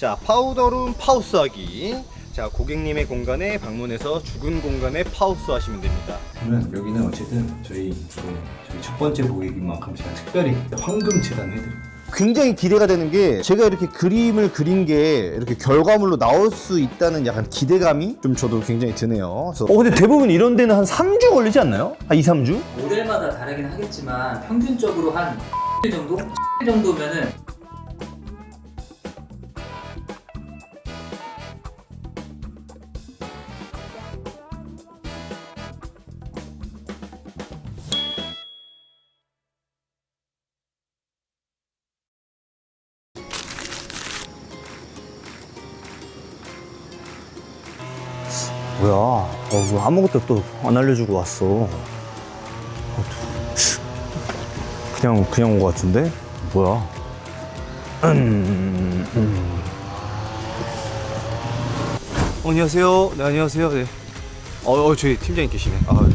자, 파우더룸 파우스하기. 자, 고객님의 공간에 방문해서 죽은 공간에 파우스 하시면 됩니다. 그러면 여기는 어쨌든 저희 그 저희 첫 번째 고객인 만큼 제가 특별히 황금 재단 해드립니다. 굉장히 기대가 되는 게 제가 이렇게 그림을 그린 게 이렇게 결과물로 나올 수 있다는 약간 기대감이 좀 저도 굉장히 드네요. 그래서 어 근데 대부분 이런 데는 한 3주 걸리지 않나요? 한 2, 3주? 모델마다 다르긴 하겠지만 평균적으로 한 정도? 정도면은 뭐야 어, 뭐 아무것도 또 안 알려주고 왔어 어, 그냥 그냥 온거 같은데? 뭐야. 어, 안녕하세요. 네, 안녕하세요. 네. 어, 어 저희 팀장님 계시네. 아,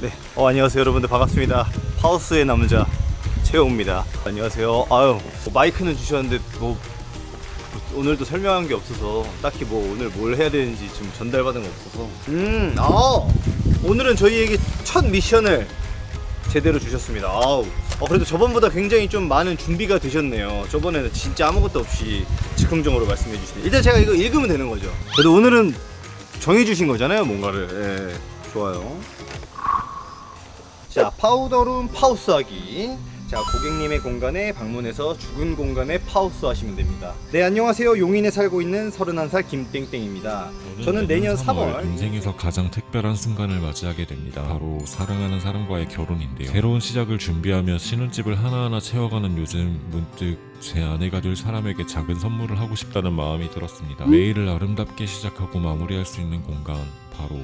네. 어, 안녕하세요, 여러분들 반갑습니다. 파우스의 남자 최호입니다. 안녕하세요. 아유, 뭐 마이크는 주셨는데 뭐 오늘도 설명한 게 없어서 딱히 뭐 오늘 뭘 해야 되는지 좀 전달받은 거 없어서. 음, 아, 오늘은 저희에게 첫 미션을 제대로 주셨습니다. 아우. 어, 그래도 저번보다 굉장히 좀 많은 준비가 되셨네요. 저번에는 진짜 아무것도 없이 즉흥적으로 말씀해 주시네. 일단 제가 이거 읽으면 되는 거죠. 그래도 오늘은 정해 주신 거잖아요, 뭔가를. 예. 좋아요. 자, 파우더룸 파우스하기. 자, 고객님의 공간에 방문해서 죽은 공간에 파우스 하시면 됩니다. 네, 안녕하세요. 용인에 살고 있는 31살 김땡땡입니다. 저는 내년 3월 인생에서 가장 특별한 순간을 맞이하게 됩니다. 바로 사랑하는 사람과의 결혼인데요. 새로운 시작을 준비하며 신혼집을 하나하나 채워가는 요즘 문득 제 아내가 될 사람에게 작은 선물을 하고 싶다는 마음이 들었습니다. 매일을 아름답게 시작하고 마무리할 수 있는 공간 바로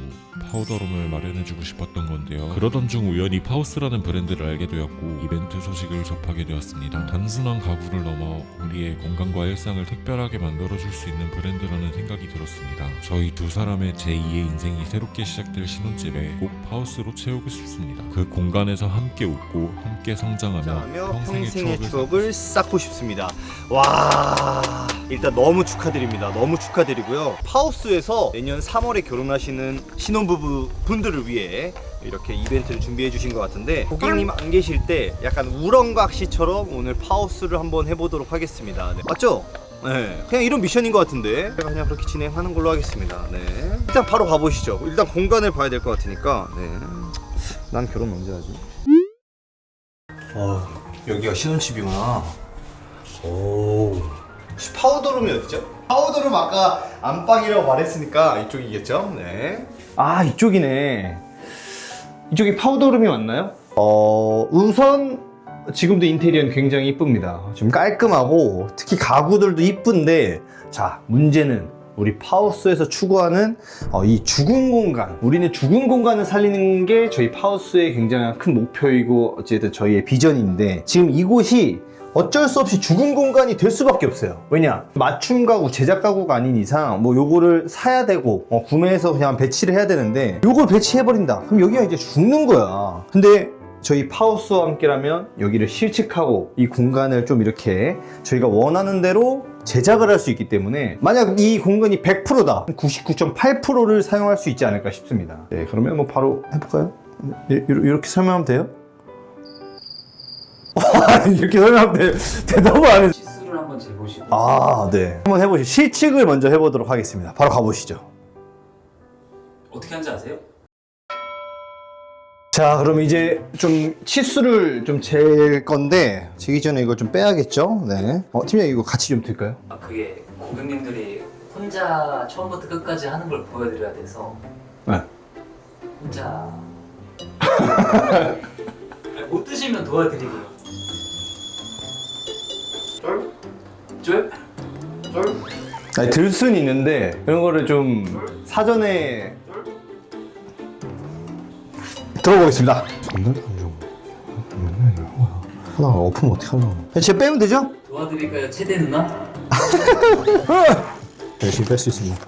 파우더룸을 마련해주고 싶었던 건데요. 그러던 중 우연히 파우스라는 브랜드를 알게 되었고 이벤트 소식을 접하게 되었습니다. 단순한 가구를 넘어 우리의 건강과 일상을 특별하게 만들어줄 수 있는 브랜드라는 생각이 들었습니다. 저희 두 사람의 제2의 인생이 새롭게 시작될 신혼집에 꼭 파우스로 채우고 싶습니다. 그 공간에서 함께 웃고 함께 성장하며 하며 평생의, 평생의 추억을 추억을 쌓고 싶습니다. 와 일단 너무 축하드립니다. 너무 축하드리고요. 파우스에서 내년 3월에 결혼하시는 신혼부부 분들을 위해 이렇게 이벤트를 준비해 주신 것 같은데 고객님 안 계실 때 약간 우렁각시처럼 오늘 파우스를 한번 해보도록 하겠습니다. 네. 맞죠? 네, 그냥 이런 미션인 것 같은데 그냥 그렇게 진행하는 걸로 하겠습니다. 네, 일단 바로 가보시죠. 일단 공간을 봐야 될 것 같으니까. 네, 난 결혼 언제 하지? 어, 여기가 신혼집이구나. 오. 파우더룸이 어디죠? 파우더룸 아까 안방이라고 말했으니까 이쪽이겠죠? 네. 아 이쪽이네 이쪽이 파우더룸이 맞나요? 어, 우선 지금도 인테리어는 굉장히 이쁩니다. 좀 깔끔하고 특히 가구들도 이쁜데 자, 문제는 우리 파우스에서 추구하는 어, 이 죽은 공간. 우리는 죽은 공간을 살리는 게 저희 파우스의 굉장히 큰 목표이고 어쨌든 저희의 비전인데 지금 이곳이 어쩔 수 없이 죽은 공간이 될 수밖에 없어요. 왜냐? 맞춤 가구, 제작 가구가 아닌 이상 뭐 요거를 사야 되고 어, 구매해서 그냥 배치를 해야 되는데 요걸 배치해 버린다. 그럼 여기가 이제 죽는 거야. 근데 저희 파우스와 함께라면 여기를 실측하고 이 공간을 좀 이렇게 저희가 원하는 대로 제작을 할 수 있기 때문에 만약 이 공간이 100%다 99.8%를 사용할 수 있지 않을까 싶습니다 네 그러면 뭐 바로 해볼까요? 이- 이렇게 설명하면 돼요? 이렇게 설명하면 돼 대답을 안 해. 치수를 한번 재보시고 아, 네. 한번 해보시죠. 실측을 먼저 해보도록 하겠습니다. 바로 가보시죠. 어떻게 하는지 아세요? 자, 그럼 이제 좀 치수를 좀 잴 건데, 재기 전에 이걸 좀 빼야겠죠? 네. 어, 팀장 이거 같이 좀 들까요? 아, 그게 고객님들이 혼자 처음부터 끝까지 하는 걸 보여드려야 돼서 네. 혼자 못 드시면 도와드리고요 쫄? 쫄? 쫄? 아니, 들 수는 있는데, 이런 거를 좀 사전에 들어보겠습니다. 장난이 아니죠. 하나 엎으면 어떡하려고. 제가 빼면 되죠? 도와드릴까요 최대 누나? 열심히 뺄 수 있습니다.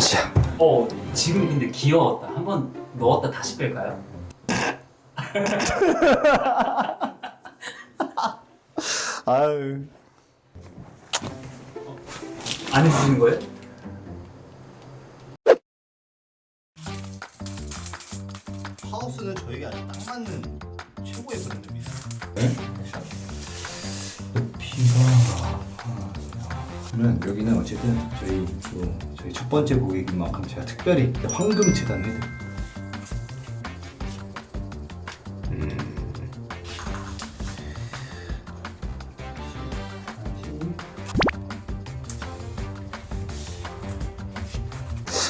자. 어 지금 근데 귀여웠다 한번 넣었다 다시 뺄까요? 아유. 안 해주시는 거예요? 하우스는 저에게 아주 딱 맞는 최고의 브랜드입니다. 그러면 여기는 어쨌든 저희 또 저희 첫 번째 고객인 만큼 제가 특별히 황금 재단을 해드릴게요.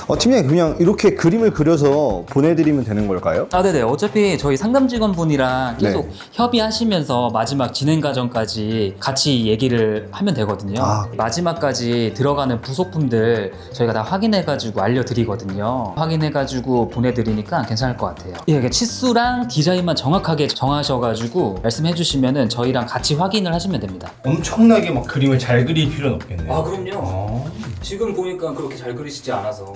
어, 팀장님 그냥 이렇게 그림을 그려서 보내드리면 되는 걸까요? 아, 네네. 어차피 저희 상담 직원분이랑 계속 네. 협의하시면서 마지막 진행 과정까지 같이 얘기를 하면 되거든요. 아. 마지막까지 들어가는 부속품들 저희가 다 확인해가지고 알려드리거든요. 확인해가지고 보내드리니까 괜찮을 것 같아요. 예, 이게 치수랑 디자인만 정확하게 정하셔가지고 말씀해주시면은 저희랑 같이 확인을 하시면 됩니다. 엄청나게 막 그림을 잘 그릴 필요는 없겠네요. 아, 그럼요. 어. 지금 보니까 그렇게 잘 그리시지 않아서.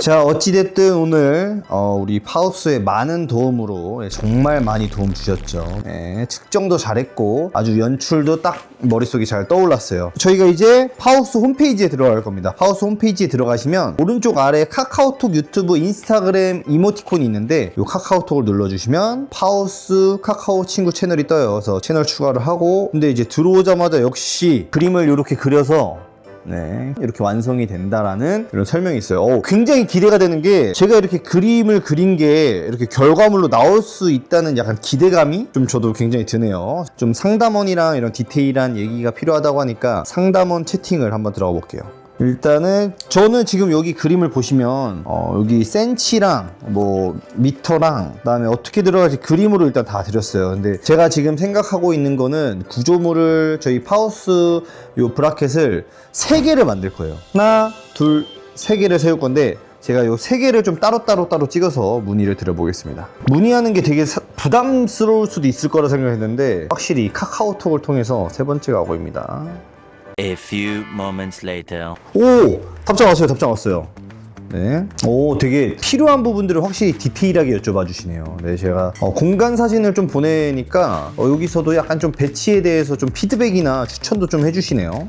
자 어찌됐든 오늘 어, 우리 파우스의 많은 도움으로 예, 정말 많이 도움 주셨죠. 예, 측정도 잘했고 아주 연출도 딱 머릿속에 잘 떠올랐어요. 저희가 이제 파우스 홈페이지에 들어갈 겁니다. 파우스 홈페이지에 들어가시면 오른쪽 아래 카카오톡 유튜브 인스타그램 이모티콘이 있는데 이 카카오톡을 눌러주시면 파우스 카카오 친구 채널이 떠요. 그래서 채널 추가를 하고 근데 이제 들어오자마자 역시 그림을 이렇게 그려서 네, 이렇게 완성이 된다라는 이런 설명이 있어요. 어, 굉장히 기대가 되는 게 제가 이렇게 그림을 그린 게 이렇게 결과물로 나올 수 있다는 약간 기대감이 좀 저도 굉장히 드네요. 좀 상담원이랑 이런 디테일한 얘기가 필요하다고 하니까 상담원 채팅을 한번 들어가 볼게요. 일단은 저는 지금 여기 그림을 보시면 어, 여기 센치랑 뭐 미터랑 그다음에 어떻게 들어갈지 그림으로 일단 다 드렸어요. 근데 제가 지금 생각하고 있는 거는 구조물을 저희 파우스 요 브라켓을 세 개를 만들 거예요. 하나, 둘, 세 개를 세울 건데 제가 요 세 개를 좀 따로따로 따로 찍어서 문의를 드려보겠습니다. 문의하는 게 되게 사- 부담스러울 수도 있을 거라 생각했는데 확실히 카카오톡을 통해서 세 번째가 보입니다. A few moments later. 오! 답장 왔어요, 답장 왔어요. 네. 오, 되게 필요한 부분들을 확실히 디테일하게 여쭤봐 주시네요. 네, 제가 어, 공간 사진을 좀 보내니까 어, 여기서도 약간 좀 배치에 대해서 좀 피드백이나 추천도 좀 해주시네요.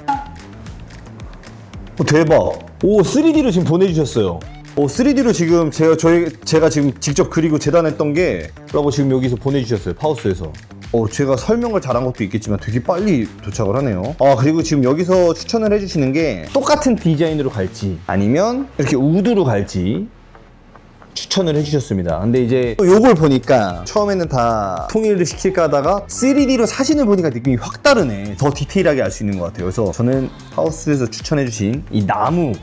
오, 대박. 오, 3D로 지금 보내주셨어요. 오, 3D로 지금 제가, 저희, 제가 지금 직접 그리고 재단했던 게, 라고 지금 여기서 보내주셨어요. 파우스에서. 어, 제가 설명을 잘한 것도 있겠지만 되게 빨리 도착을 하네요. 아, 그리고 지금 여기서 추천을 해주시는 게 똑같은 디자인으로 갈지 아니면 이렇게 우드로 갈지 추천을 해주셨습니다. 근데 이제 또 요걸 보니까 처음에는 다 통일을 시킬까 하다가 3D로 사진을 보니까 느낌이 확 다르네. 더 디테일하게 알 수 있는 것 같아요. 그래서 저는 하우스에서 추천해주신 이 나무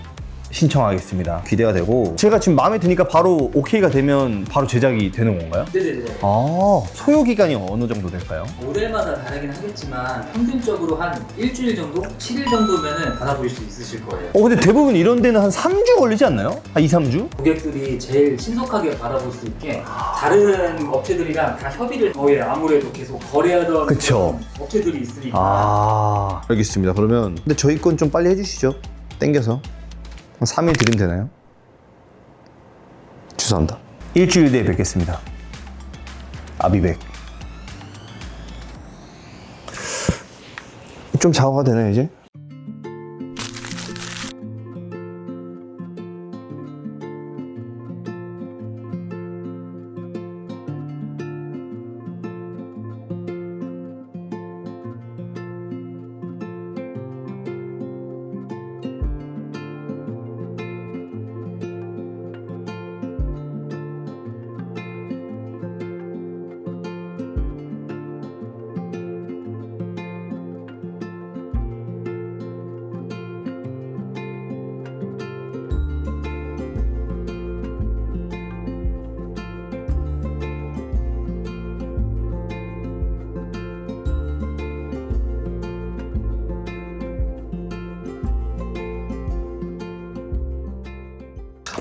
신청하겠습니다. 기대가 되고 제가 지금 마음에 드니까 바로 오케이가 되면 바로 제작이 되는 건가요? 네네네. 아 소요 기간이 어느 정도 될까요? 모델마다 다르긴 하겠지만 평균적으로 한 일주일 정도? 7일 정도면은 받아보실 수 있으실 거예요. 어 근데 대부분 이런 데는 한 3주 걸리지 않나요? 한 2, 3주? 고객들이 제일 신속하게 받아볼 수 있게 다른 업체들이랑 다 협의를 거의 아무래도 계속 거래하던 그쵸. 그런 업체들이 있으니까 아 알겠습니다. 그러면 근데 저희 건 좀 빨리 해주시죠. 땡겨서 한 3일 드리면 되나요? 죄송합니다. 일주일 내에 뵙겠습니다. 아비백. 좀 작업가 되나요 이제?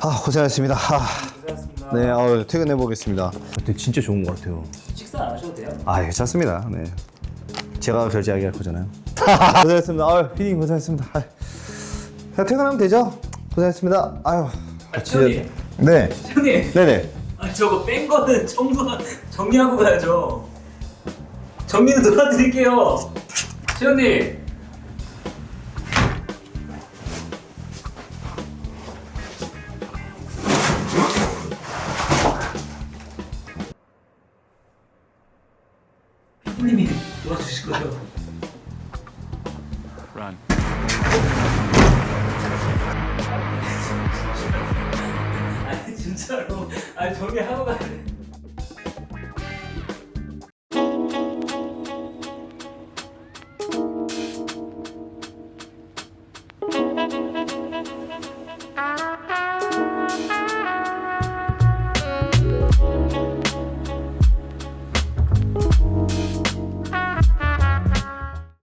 아 고생하셨습니다. 아, 네, 어, 퇴근해 보겠습니다. 근데 진짜 좋은 것 같아요. 식사 안 하셔도 돼요? 아, 괜찮습니다. 네. 제가 결제하게 할 거잖아요. 고생했습니다. 아유, 피디님 고생했습니다. 아유. 그냥 퇴근하면 되죠? 고생했습니다. 아유. 아, 형님. 네. 형님 네네. 아, 저거 뺀 거는 청소 정리하고 가야죠 정리는 도와드릴게요. 시현님.